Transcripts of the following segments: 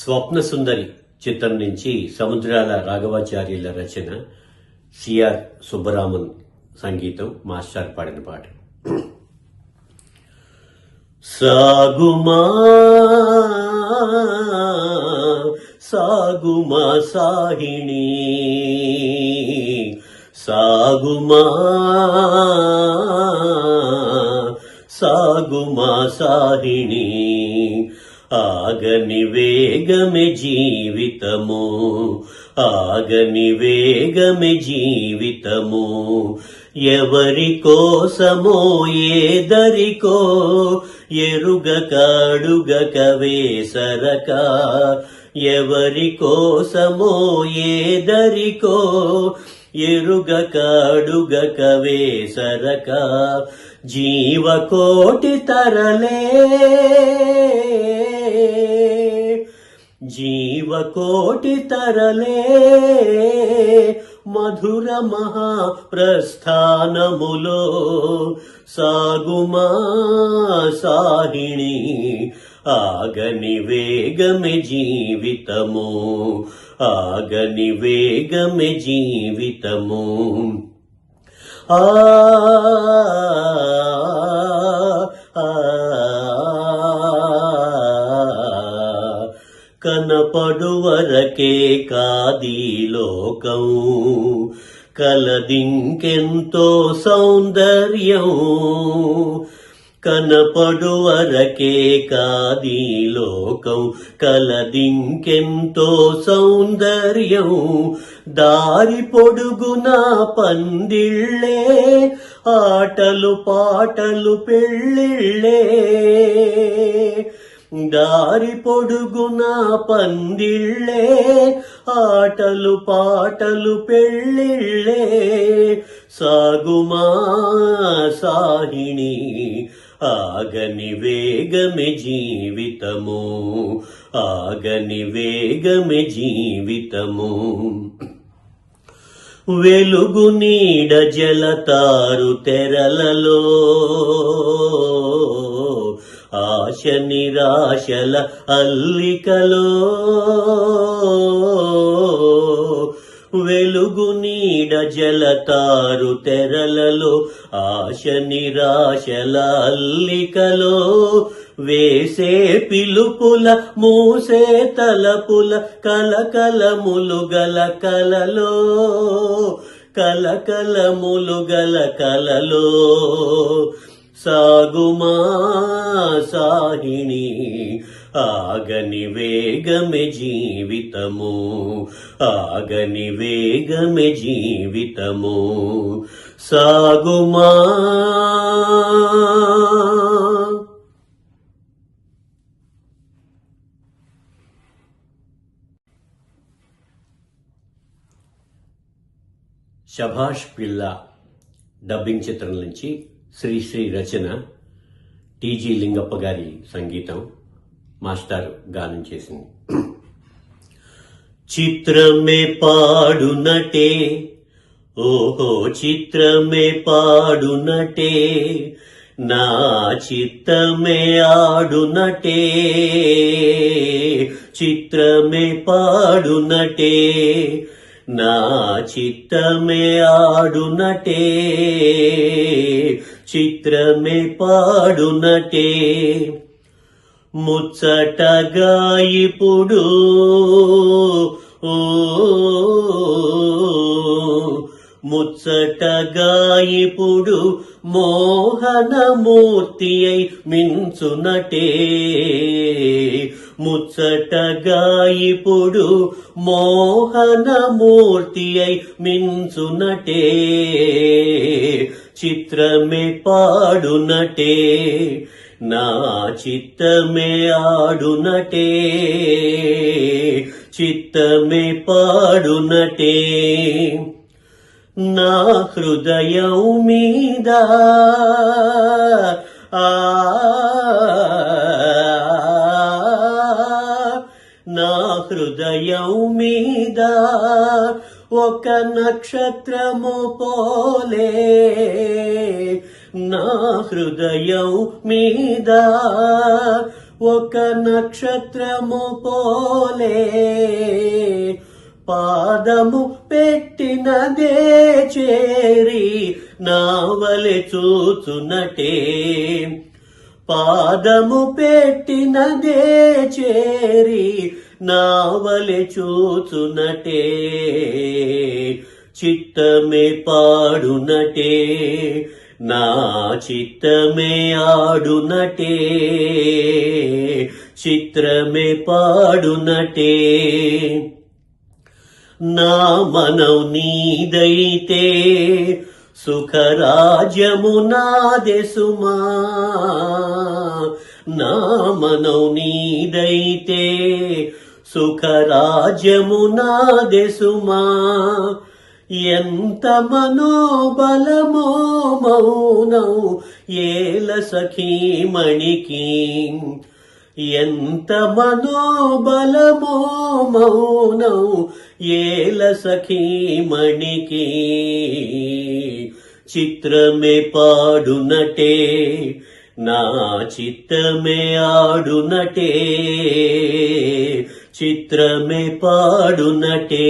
స్వప్న సుందరి చిత్రం నుంచి సముద్రాల రాఘవాచార్యుల రచన సిఆర్ సుబ్బరామన్ సంగీతం మాస్టర్ పాడిన పాట. సాగుమా సాగుమా సాహిణి సాగుమా సాగుమా సాహిణి ఆగని వేగమే జీవితము ఆగని వేగమే జీవితము. ఎవరి కోసమో ఏదరికో ఎరుగకాడుగక వేసరక ఎవరి కోసమో ఏదరికో ఎరుగకాడుగక వేసరక జీవకోటి తరలే. జీవకోటి తరలే మధుర మహా ప్రస్థానములో సాగుమా సాహిణి ఆగని వేగమే జీవితము ఆగని వేగమే జీవితము. ఆ, వరకే కాది లోకం. కలదింకెంతో సౌందర్యం కనపడు వరకే కాది లోకం. కలదింకెంతో సౌందర్యం దారి పొడుగున పందిళ్ళే. ఆటలు పాటలు పెళ్ళిళ్ళే. దారి పొడుగున పందిళ్ళే ఆటలు పాటలు పెళ్ళిళ్ళే. సాగుమా సాహిణి ఆగని వేగమే జీవితము ఆగని వేగమే జీవితము. వెలుగు నీడ జలతారు తెరలలో ఆశ నిరాశల అల్లికలో వెలుగు నీడ జలతారు తెరలలో ఆశ నిరాశల అల్లికలో వేసే పిలుపుల మూసే తలపుల కలకలములు గల కలలో కలకలములు గల కలలో సాగుమా సాహిణి ఆగని వేగమే జీవితము ఆగని వేగమే జీవితము. సాగుమా శభాష్ పిల్ల డబ్బింగ్ చిత్రం నుంచి శ్రీశ్రీ రచన టీజీ లింగప్ప గారి సంగీతం మాస్టర్ గానం చేసింది. చిత్రమే పాడునటే ఓహో చిత్రమే పాడునటే నా చిత్తమే ఆడునటే చిత్రమే పాడునటే నా చిత్తమే ఆడునటే చిత్రమే పాడునటే. ముచ్చటగా ఇప్పుడు ముచ్చటగా ఇప్పుడు మోహనమూర్తియై మించునటే. ముచ్చటగా ఇప్పుడు మోహనమూర్తి మించునటే. చిత్రమే పాడునటే నా చిత్తమే ఆడునటే. చిత్తమే పాడునటే. నా హృదయం మీద ఆ నా హృదయం మీద ఒక నక్షత్రము పోలే. నా హృదయం మీద ఒక నక్షత్రము పోలే. పాదము పెట్టినదే చేరి నావలె చూచునటే. పాదము పెట్టినదే చేరి నావలె చూచునటే. చిత్తమే పాడునటే నా చిత్తమే ఆడునటే. చిత్రమే పాడునటే. నా మనం నీదైతే సుఖరాజ్యము నాదెసుమా నా మనం నీదైతే సుఖరాజ్యము నాదెసుమా ఎంత మనోబలమో మౌనం ఏల సఖీమణికి ఎంత మనోబలమో మౌనం ఏల సఖీమణికి చిత్రమే పాడునటే నా చిత్తమే ఆడునటే చిత్రమే పాడునటే.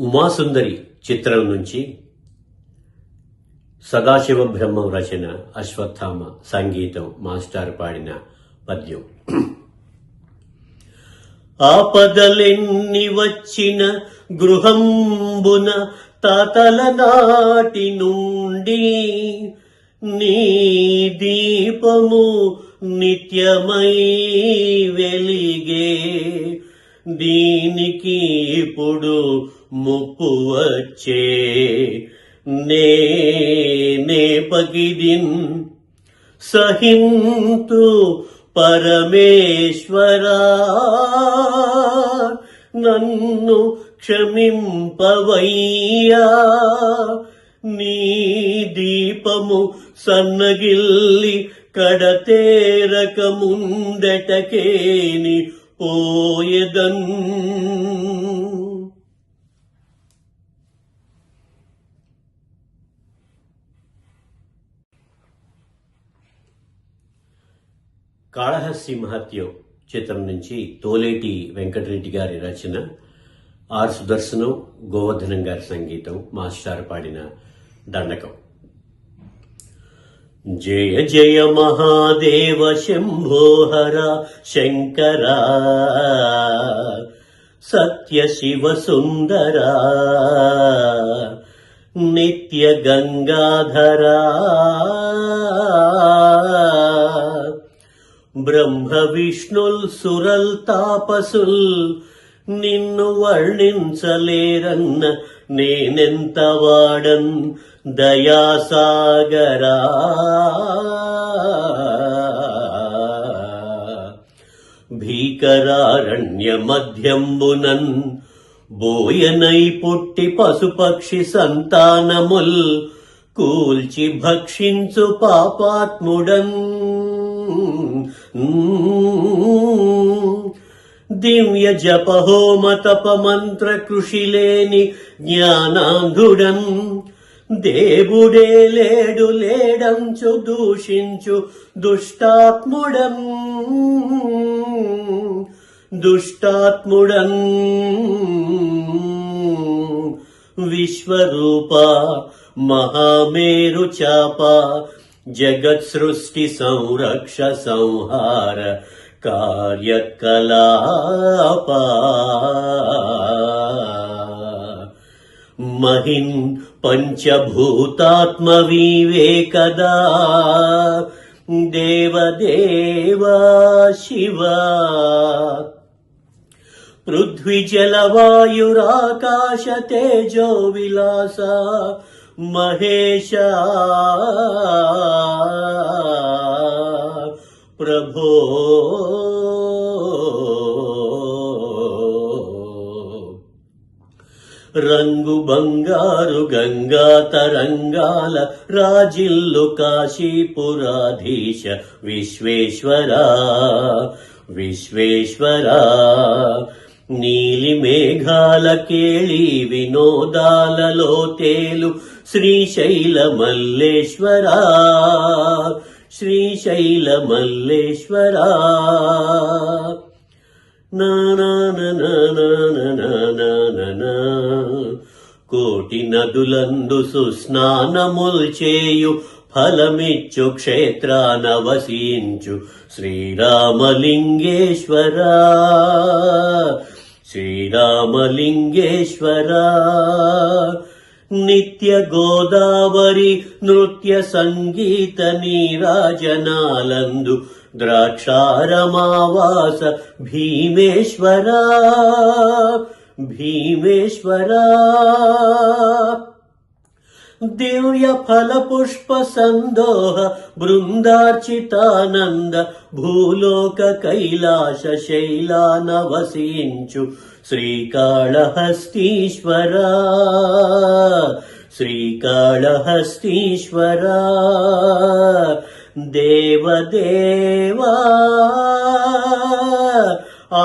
ఉమాసుందరి చిత్రం నుంచి సదాశివ బ్రహ్మం రచన అశ్వత్థామ సంగీతం మాస్టర్ పాడిన పద్యం. ఆపదలెన్ని వచ్చిన గృహంబున తాతల నాటి నుండి నీ దీపము నిత్యమై వెలిగే. దీనికి ఇప్పుడు ముప్పు వచ్చే. నే పగిదిన్ సహింతు పరమేశ్వరా. నన్ను క్షమింపవయ్యా. నీ దీపము సన్నగిల్లి కడతేరకముందటకేని పోయదన్ కాళహస్తి మహత్యం చిత్రం నుంచి తోలేటి వెంకటరెడ్డి గారి రచన ఆర్ సుదర్శనం గోవర్ధనం గారి సంగీతం మాస్టార్ పాడిన దండకం. జయ జయ మహాదేవ శంభోహర శంకర సత్య శివ సుందర నిత్య గంగాధరా. బ్రహ్మ విష్ణుల్ సురల్ తాపసుల్ నిన్ను వర్ణించలేరన్న నేనెంత వాడన్ దయాసాగరా? భీకరారణ్య మధ్యంబునన్ బోయనై పుట్టి పశుపక్షి సంతానముల్ కూల్చి భక్షించు పాపాత్ముడన్. దివ్య జప తప మంత్ర కృషి లేని జ్ఞానాంధుడం దేవుడే లేడు లేడంచు దూషించు దుష్టాత్ముడం దుష్టాత్ముడం విశ్వరూప మహామేరు చాప జగత్ సృష్టి సంరక్ష సంహార కార్యకలాప మహిన్ పంచభూతాత్మ వివేకదా దేవదేవా శివ మహేశ. ప్రభో. రంగు బంగారు గంగా తరంగాల రాజిల్లు కాశీపురాధీశ విశ్వేశ్వర. విశ్వేశ్వర నీలి మేఘాల కేళి వినోదాలలో తేలు శ్రీశైల మల్లేశ్వరా శ్రీశైల మల్లేశ్వరా కోటి నదులందు సుస్నానముల్ చేయు ఫలమిచ్చు క్షేత్రాన వసించు శ్రీరామలింగేశ్వరా. శ్రీరామలింగేశ్వరా. నిత్య గోదావరి నృత్య సంగీత నీరాజనాలందు ద్రాక్షారమావాస భీమేశ్వరా భీమేశ్వరా. ದಿವ್ಯ ಫಲಪುಷ್ಪ ಸಂದೋಹ ಬೃಂದಾರ್ಚಿತಾನಂದ ಭೂಲೋಕ ಕೈಲಾಶ ಶೈಲಾನ ವಸೀಂಚು ಶ್ರೀಕಾಳಹಸ್ತೀಶ್ವರ ಶ್ರೀಕಾಳಹಸ್ತೀಶ್ವರ ದೇವದೇವಾ ಆ